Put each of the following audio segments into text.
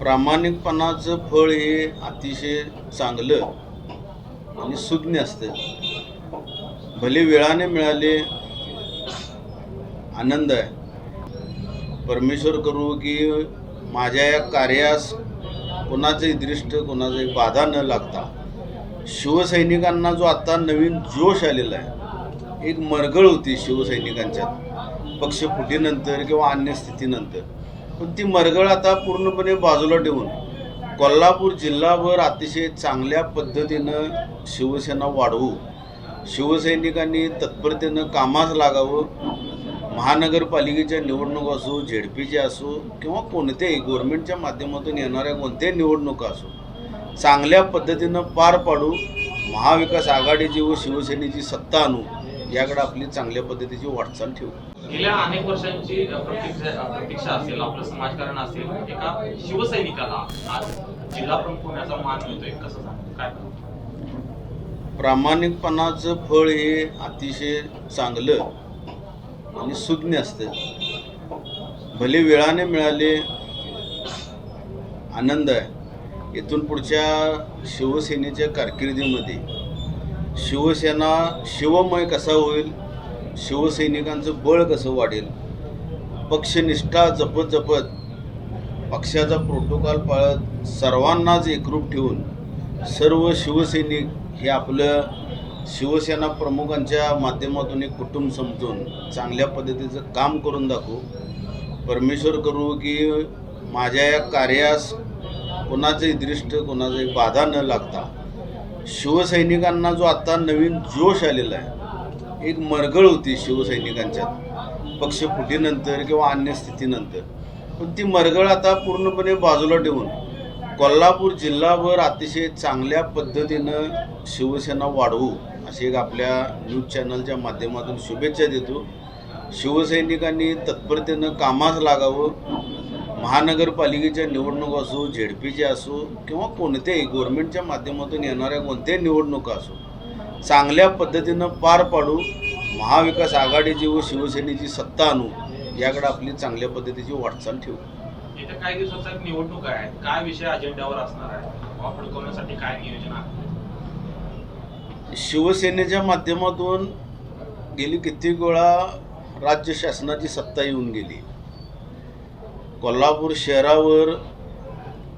प्रामाणिकपणाचं फळ हे अतिशय चांगलं आणि सुज्ञ असतं. भले वेळाने मिळाले आनंद आहे. परमेश्वर करू की माझ्या या कार्यास कोणाचंही दृष्ट कोणाचंही बाधा न लागता शिवसैनिकांना जो आता नवीन जोश आलेला आहे एक मरगळ होती शिवसैनिकांच्यात. पक्ष फुटीनंतर किंवा अन्य स्थितीनंतर. पण ती मरगळ आता पूर्णपणे बाजूला ठेवून कोल्हापूर जिल्हाभर अतिशय चांगल्या पद्धतीनं शिवसेना वाढवू शिवसैनिकांनी तत्परतेनं कामास लागावं महानगरपालिकेच्या निवडणूक असो झेडपीची असो किंवा कोणत्याही गव्हर्नमेंटच्या माध्यमातून येणाऱ्या कोणत्याही निवडणुका असो चांगल्या पद्धतीनं पार पाडू महाविकास आघाडीची व शिवसेनेची सत्ता आणू याकडे आपली चांगल्या पद्धतीची वाटचाल ठेवू. गेल्या अनेक वर्षांची प्रतीक्षा प्रतीक्षा असेल आपलं समाजकारण असेल एका शिवसैनिकाला आज जिल्हा प्रमुख होण्याचा मान मिळतोय. कसं सांग? काय प्रामाणिकपणाचं फळ हे अतिशय चांगलं आणि सुज्ञ असतं. भले वेळाने मिळाले आनंद आहे. इथून पुढच्या शिवसेनेच्या कारकिर्दीमध्ये शिवसेना शिवमय कसा होईल शिवसैनिकांचं बळ कसं वाढेल? पक्षनिष्ठा जपत जपत पक्षाचा प्रोटोकॉल पाळत सर्वांनाच एकरूप ठेवून सर्व शिवसैनिक हे आपलं शिवसेना प्रमुखांच्या माध्यमातून एक कुटुंब समजून चांगल्या पद्धतीचं काम करून दाखवू. परमेश्वर करू की माझ्या या कार्यास कोणाचंही दृष्ट कोणाचंही बाधा न लागता शिवसैनिकांना जो आता नवीन जोश आलेला आहे एक मरगळ होती शिवसैनिकांच्यात पक्षफुटीनंतर किंवा अन्य स्थितीनंतर. पण ती मरगळ आता पूर्णपणे बाजूला ठेवून कोल्हापूर जिल्हाभर अतिशय चांगल्या पद्धतीनं शिवसेना वाढवू अशी एक आपल्या न्यूज चॅनलच्या माध्यमातून शुभेच्छा देतो. शिवसैनिकांनी तत्परतेनं कामास लागावं. महानगरपालिकेच्या निवडणूक असो झेडपीच्या असो किंवा कोणत्याही गव्हर्नमेंटच्या माध्यमातून येणाऱ्या कोणत्याही निवडणुका असो चांगल्या पद्धतीनं पार पाडू महाविकास आघाडीची व शिवसेनेची सत्ता आणू याकडे आपली चांगल्या पद्धतीची वाटचाल ठेवू. येत्या काही निवडणूक आहे. काय विषय अजेंड्यावर असणार आहे? फडकवण्यासाठी काय नियोजन आहे? शिवसेनेच्या माध्यमातून गेली कित्येक वेळा राज्य शासनाची सत्ता येऊन गेली. कोल्हापूर शहरावर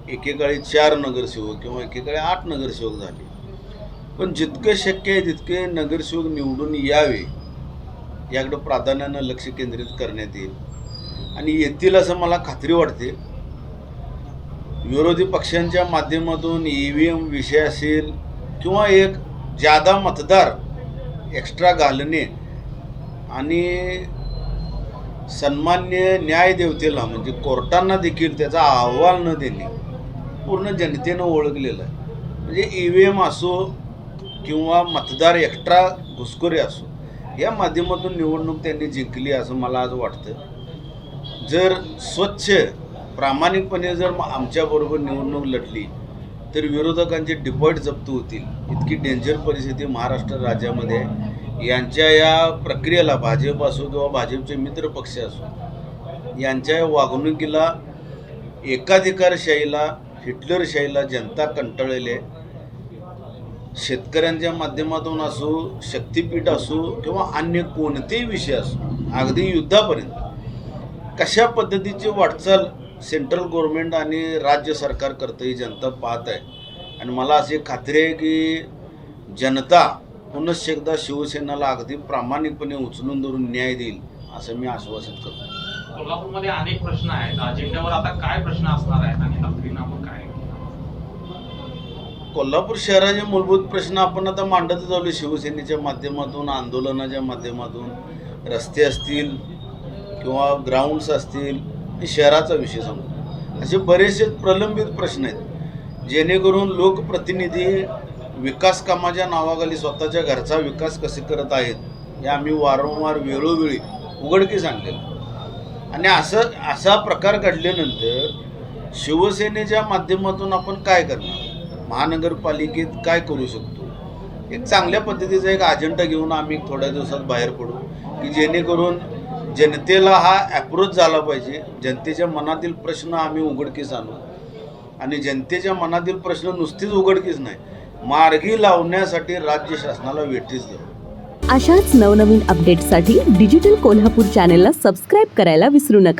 एकेकाळी चार नगरसेवक किंवा एकेकाळी आठ नगरसेवक झाले. पण जितकं शक्य आहे तितके नगरसेवक निवडून यावे याकडं प्राधान्यानं लक्ष केंद्रित करण्यात येईल. आणि येतील असं मला खात्री वाटते. विरोधी पक्षांच्या माध्यमातून ई व्ही एम विषय असेल किंवा एक जादा मतदार एक्स्ट्रा घालणे आणि सन्मान्य न्यायदेवतेला म्हणजे कोर्टांना देखील त्याचा अहवाल न देणे पूर्ण जनतेनं ओळखलेलं आहे. म्हणजे ई व्ही एम असो किंवा मतदार एक्स्ट्रा घुसखोरे असो या माध्यमातून निवडणूक त्यांनी जिंकली असं मला आज वाटतं. जर स्वच्छ प्रामाणिकपणे जर आमच्याबरोबर निवडणूक लढली तर विरोधकांचे डिपॉट जप्त होतील. इतकी डेंजर परिस्थिती महाराष्ट्र राज्यामध्ये आहे. यांच्या या प्रक्रियेला भाजप असो किंवा भाजपचे मित्र पक्ष असो यांच्या या वागणुकीला एकाधिकारशाहीला हिटलरशाहीला जनता कंटाळलेली आहे. शेतकऱ्यांच्या माध्यमातून असो शक्तिपीठ असो किंवा अन्य कोणतेही विषय असो अगदी युद्धापर्यंत कशा पद्धतीची वाटचाल सेंट्रल गव्हर्नमेंट आणि राज्य सरकार करतं ही जनता पाहत आहे. आणि मला अशी खात्री आहे की जनता पुनश्च एकदा शिवसेनेला अगदी प्रामाणिकपणे उचलून धरून न्याय देईल असं मी आश्वासित करतो. कोल्हापूरमध्ये अनेक प्रश्न आहेत. अजेंड्यावर आता काय प्रश्न असणार आहेत आणि काय? कोल्हापूर शहराचे मूलभूत प्रश्न आपण आता मांडतच आलो शिवसेनेच्या माध्यमातून आंदोलनाच्या माध्यमातून रस्ते असतील किंवा ग्राउंड्स असतील शहराचा विषय सांगतो असे बरेचसे प्रलंबित प्रश्न आहेत. जेणेकरून लोकप्रतिनिधी विकास कामाच्या नावाखाली स्वतःच्या घरचा विकास कसे करत आहेत हे आम्ही वारंवार वेळोवेळी उघडकी आणलेलं आणि असं असा प्रकार घडल्यानंतर शिवसेनेच्या माध्यमातून आपण काय करणार? महानगरपालिकेत काय करू शकतो? एक चांगल्या पद्धतीचा एक अजेंडा घेऊन आम्ही थोड्या दिवसात बाहेर पडू की जेणेकरून जनतेला हा अप्रोच झाला पाहिजे. जनतेच्या मनातील प्रश्न आम्ही उघडकीस आणू. आणि जनतेच्या मनातील प्रश्न नुसतीच उघडकीच नाही मार्गी लावण्यासाठी राज्य शासनाला वेठीस धरू. अशाच नवनवीन अपडेट्ससाठी डिजिटल कोल्हापूर चॅनेलला सबस्क्राईब करायला विसरू नका.